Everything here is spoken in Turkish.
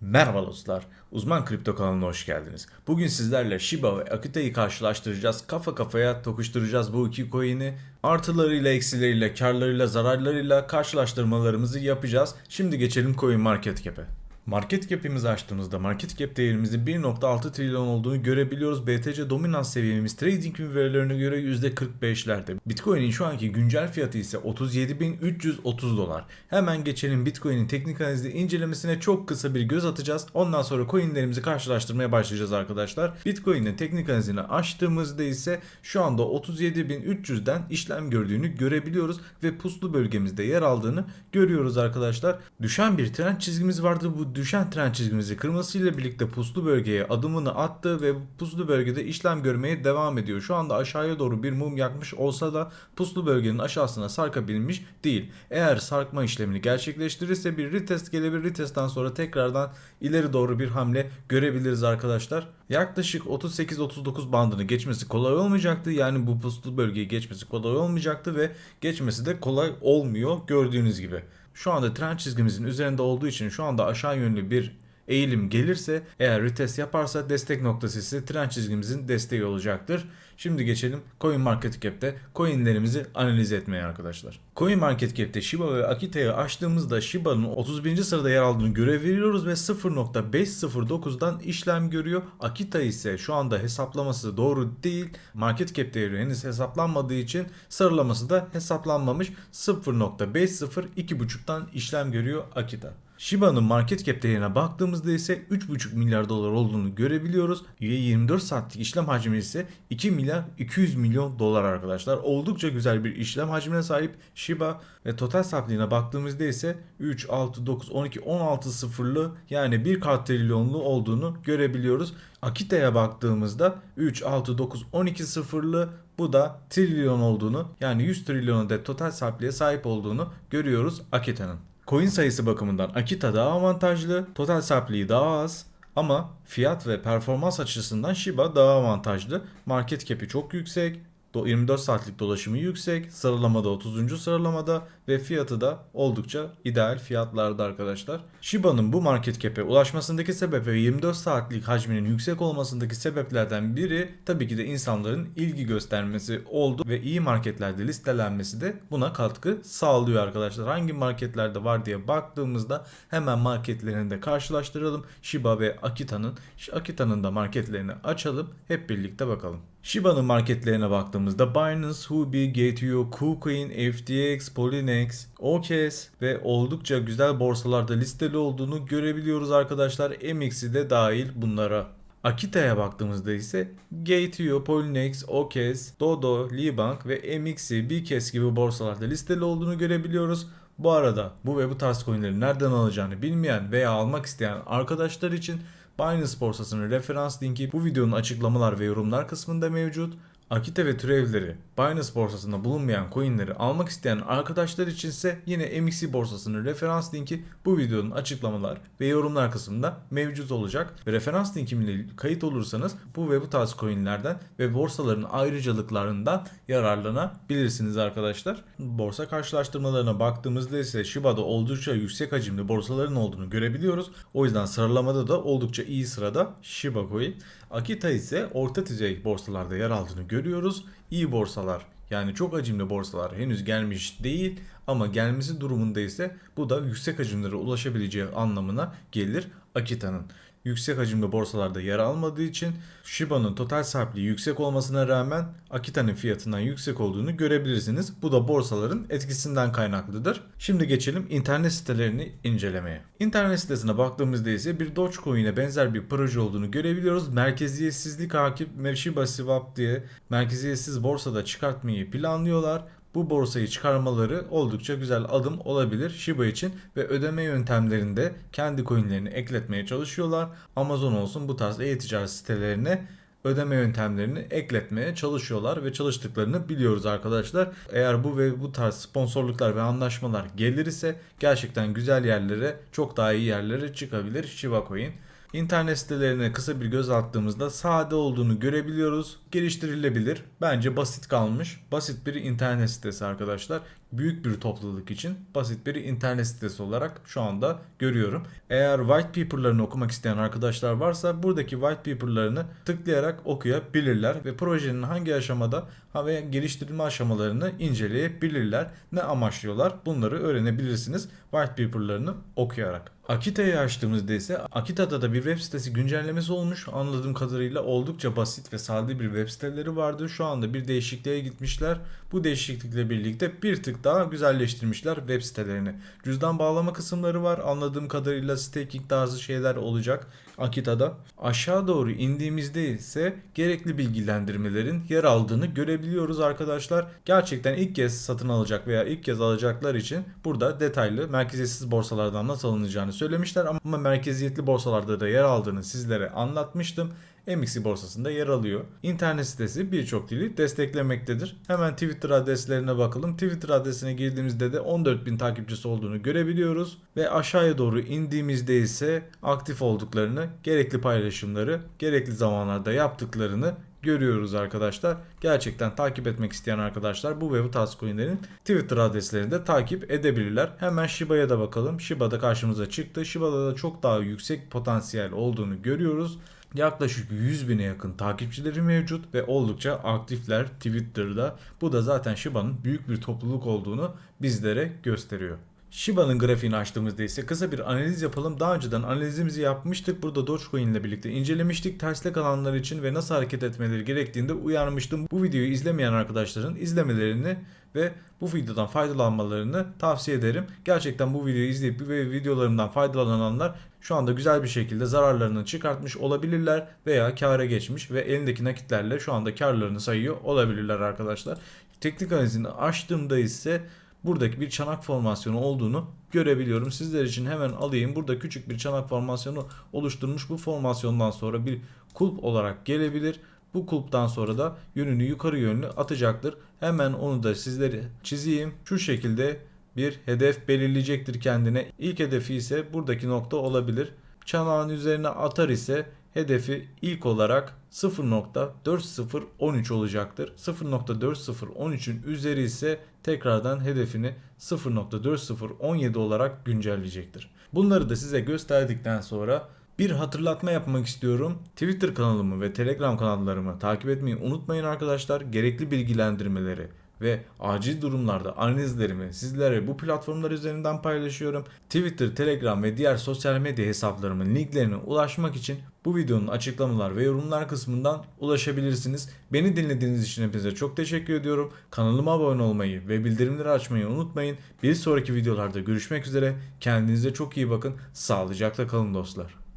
Merhaba dostlar, Uzman Kripto kanalına hoş geldiniz. Bugün sizlerle Shiba ve Akita'yı karşılaştıracağız. Kafa kafaya tokuşturacağız bu iki coin'i. Artılarıyla, eksileriyle, karlarıyla, zararlarıyla karşılaştırmalarımızı yapacağız. Şimdi geçelim Coin Market Cap'e. Market cap'imizi açtığımızda market cap değerimizin 1.6 trilyon olduğunu görebiliyoruz. BTC dominans seviyemiz trading verilerine göre %45'lerde. Bitcoin'in şu anki güncel fiyatı ise 37.330 dolar. Hemen geçelim Bitcoin'in teknik analizi incelemesine çok kısa bir göz atacağız. Ondan sonra coinlerimizi karşılaştırmaya başlayacağız arkadaşlar. Bitcoin'in teknik analizini açtığımızda ise şu anda 37.300'den işlem gördüğünü görebiliyoruz ve puslu bölgemizde yer aldığını görüyoruz arkadaşlar. Düşen bir trend çizgimiz vardı. Bu düşen trend çizgimizi kırmasıyla birlikte puslu bölgeye adımını attı ve puslu bölgede işlem görmeye devam ediyor. Şu anda aşağıya doğru bir mum yakmış olsa da puslu bölgenin aşağısına sarkabilmiş değil. Eğer sarkma işlemini gerçekleştirirse bir retest gelebilir. Retestten sonra tekrardan ileri doğru bir hamle görebiliriz arkadaşlar. Yaklaşık 38-39 bandını geçmesi kolay olmayacaktı. Yani bu puslu bölgeyi geçmesi kolay olmayacaktı ve geçmesi de kolay olmuyor gördüğünüz gibi. Şu anda trend çizgimizin üzerinde olduğu için şu anda aşağı yönlü bir eğilim gelirse eğer retest yaparsa destek noktası ise trend çizgimizin desteği olacaktır. Şimdi geçelim Coin Market Cap'te coinlerimizi analiz etmeye arkadaşlar. Coin Market Cap'te Shiba ve Akita'yı açtığımızda Shiba'nın 31. sırada yer aldığını görebiliyoruz ve 0.509'dan işlem görüyor. Akita ise şu anda hesaplaması doğru değil. Market Cap değeri henüz hesaplanmadığı için sıralaması da hesaplanmamış. 0.502.5'tan işlem görüyor Akita. Shiba'nın market cap değerine baktığımızda ise 3,5 milyar dolar olduğunu görebiliyoruz. Ve 24 saatlik işlem hacmi ise 2 milyar 200 milyon dolar arkadaşlar. Oldukça güzel bir işlem hacmine sahip Shiba ve total sahipliğine baktığımızda ise 3, 6, 9, 12, 16 sıfırlı yani 1 trilyonlu olduğunu görebiliyoruz. Akita'ya baktığımızda 3, 6, 9, 12 sıfırlı bu da trilyon olduğunu yani 100 trilyon adet total sahipliğe sahip olduğunu görüyoruz Akita'nın. Coin sayısı bakımından Akita daha avantajlı, total sahipliği daha az ama fiyat ve performans açısından Shiba daha avantajlı. Market cap'i çok yüksek, 24 saatlik dolaşımı yüksek, sıralamada 30. sıralamada ve fiyatı da oldukça ideal fiyatlarda arkadaşlar. Shiba'nın bu market cap'e ulaşmasındaki sebep ve 24 saatlik hacminin yüksek olmasındaki sebeplerden biri tabii ki de insanların ilgi göstermesi oldu ve iyi marketlerde listelenmesi de buna katkı sağlıyor arkadaşlar. Hangi marketlerde var diye baktığımızda hemen marketlerini de karşılaştıralım. Shiba ve Akita'nın Akita'nın da marketlerini açalım. Hep birlikte bakalım. Shiba'nın marketlerine baktığımızda Binance, Huobi, Gate.io, KuCoin, FTX, Polynex, OKS ve oldukça güzel borsalarda listeli olduğunu görebiliyoruz arkadaşlar. MX'i de dahil bunlara. Akita'ya baktığımızda ise Gate.io, Polynex, OKS, Dodo, Libank ve MX'i, Bkes gibi borsalarda listeli olduğunu görebiliyoruz. Bu arada bu ve bu tarz coinleri nereden alacağını bilmeyen veya almak isteyen arkadaşlar için Binance borsasının referans linki bu videonun açıklamalar ve yorumlar kısmında mevcut. Akita ve türevleri Binance borsasında bulunmayan coinleri almak isteyen arkadaşlar içinse yine MXC borsasının referans linki bu videonun açıklamalar ve yorumlar kısmında mevcut olacak. Ve referans linkimle kayıt olursanız bu ve bu tarz coinlerden ve borsaların ayrıcalıklarından yararlanabilirsiniz arkadaşlar. Borsa karşılaştırmalarına baktığımızda ise Shiba'da oldukça yüksek hacimli borsaların olduğunu görebiliyoruz. O yüzden sıralamada da oldukça iyi sırada Shiba Coin. Akita ise orta düzey borsalarda yer aldığını görüyoruz. İyi borsalar yani çok hacimli borsalar henüz gelmiş değil ama gelmesi durumunda ise bu da yüksek hacimlere ulaşabileceği anlamına gelir Akita'nın. Yüksek hacimli borsalarda yer almadığı için Shiba'nın total sahipliği yüksek olmasına rağmen Akita'nın fiyatından yüksek olduğunu görebilirsiniz. Bu da borsaların etkisinden kaynaklıdır. Şimdi geçelim internet sitelerini incelemeye. İnternet sitesine baktığımızda ise bir Dogecoin'e benzer bir proje olduğunu görebiliyoruz. Merkeziyetsizlik hakim Shiba Swap diye merkeziyetsiz borsada çıkartmayı planlıyorlar. Bu borsayı çıkarmaları oldukça güzel adım olabilir Shiba için ve ödeme yöntemlerinde kendi coinlerini ekletmeye çalışıyorlar. Amazon olsun bu tarz e-ticaret sitelerine ödeme yöntemlerini ekletmeye çalışıyorlar ve çalıştıklarını biliyoruz arkadaşlar. Eğer bu ve bu tarz sponsorluklar ve anlaşmalar gelir ise gerçekten güzel yerlere, çok daha iyi yerlere çıkabilir Shiba Coin. İnternet sitelerine kısa bir göz attığımızda sade olduğunu görebiliyoruz. Geliştirilebilir. Bence basit kalmış. Basit bir internet sitesi arkadaşlar. Büyük bir topluluk için basit bir internet sitesi olarak şu anda görüyorum. Eğer white paper'larını okumak isteyen arkadaşlar varsa buradaki white paper'larını tıklayarak okuyabilirler ve projenin hangi aşamada ve geliştirilme aşamalarını inceleyebilirler. Ne amaçlıyorlar bunları öğrenebilirsiniz white paper'larını okuyarak. Akita'yı açtığımızda ise Akita'da da bir web sitesi güncellemesi olmuş. Anladığım kadarıyla oldukça basit ve sade bir web siteleri vardı. Şu anda bir değişikliğe gitmişler. Bu değişiklikle birlikte bir tık daha güzelleştirmişler web sitelerini. Cüzdan bağlama kısımları var. Anladığım kadarıyla staking tarzı şeyler olacak Akita'da. Aşağı doğru indiğimizde ise gerekli bilgilendirmelerin yer aldığını görebiliyoruz arkadaşlar. Gerçekten ilk kez satın alacak veya ilk kez alacaklar için burada detaylı merkeziyetsiz borsalardan nasıl alınacağını söylemişler ama merkeziyetli borsalarda da yer aldığını sizlere anlatmıştım. MXC borsasında yer alıyor. İnternet sitesi birçok dili desteklemektedir. Hemen Twitter adreslerine bakalım. Twitter adresine girdiğimizde de 14.000 takipçisi olduğunu görebiliyoruz. Ve aşağıya doğru indiğimizde ise aktif olduklarını, gerekli paylaşımları, gerekli zamanlarda yaptıklarını görüyoruz arkadaşlar. Gerçekten takip etmek isteyen arkadaşlar bu ve bu tarz coinlerin Twitter adreslerini de takip edebilirler. Hemen Shiba'ya da bakalım. Shiba da karşımıza çıktı. Shiba'da da çok daha yüksek potansiyel olduğunu görüyoruz. Yaklaşık 100 bine yakın takipçileri mevcut ve oldukça aktifler Twitter'da. Bu da zaten Shiba'nın büyük bir topluluk olduğunu bizlere gösteriyor. Shiba'nın grafiğini açtığımızda ise kısa bir analiz yapalım. Daha önceden analizimizi yapmıştık. Burada Dogecoin ile birlikte incelemiştik. Tersle kalanlar için ve nasıl hareket etmeleri gerektiğinde uyarmıştım. Bu videoyu izlemeyen arkadaşların izlemelerini ve bu videodan faydalanmalarını tavsiye ederim. Gerçekten bu videoyu izleyip bu videolarımdan faydalananlar şu anda güzel bir şekilde zararlarını çıkartmış olabilirler veya kâra geçmiş ve elindeki nakitlerle şu anda karlarını sayıyor olabilirler arkadaşlar. Teknik analizini açtığımda ise buradaki bir çanak formasyonu olduğunu görebiliyorum. Sizler için hemen alayım. Burada küçük bir çanak formasyonu oluşturmuş. Bu formasyondan sonra bir kulp olarak gelebilir. Bu kulptan sonra da yönünü yukarı yönlü atacaktır. Hemen onu da sizlere çizeyim. Şu şekilde bir hedef belirleyecektir kendine. İlk hedefi ise buradaki nokta olabilir. Çanağın üzerine atar ise hedefi ilk olarak 0.4013 olacaktır. 0.4013'ün üzeri ise tekrardan hedefini 0.4017 olarak güncelleyecektir. Bunları da size gösterdikten sonra bir hatırlatma yapmak istiyorum. Twitter kanalımı ve Telegram kanallarımı takip etmeyi unutmayın arkadaşlar. Gerekli bilgilendirmeleri ve acil durumlarda analizlerimi sizlere bu platformlar üzerinden paylaşıyorum. Twitter, Telegram ve diğer sosyal medya hesaplarımın linklerine ulaşmak için bu videonun açıklamalar ve yorumlar kısmından ulaşabilirsiniz. Beni dinlediğiniz için hepinize çok teşekkür ediyorum. Kanalıma abone olmayı ve bildirimleri açmayı unutmayın. Bir sonraki videolarda görüşmek üzere. Kendinize çok iyi bakın. Sağlıcakla kalın dostlar.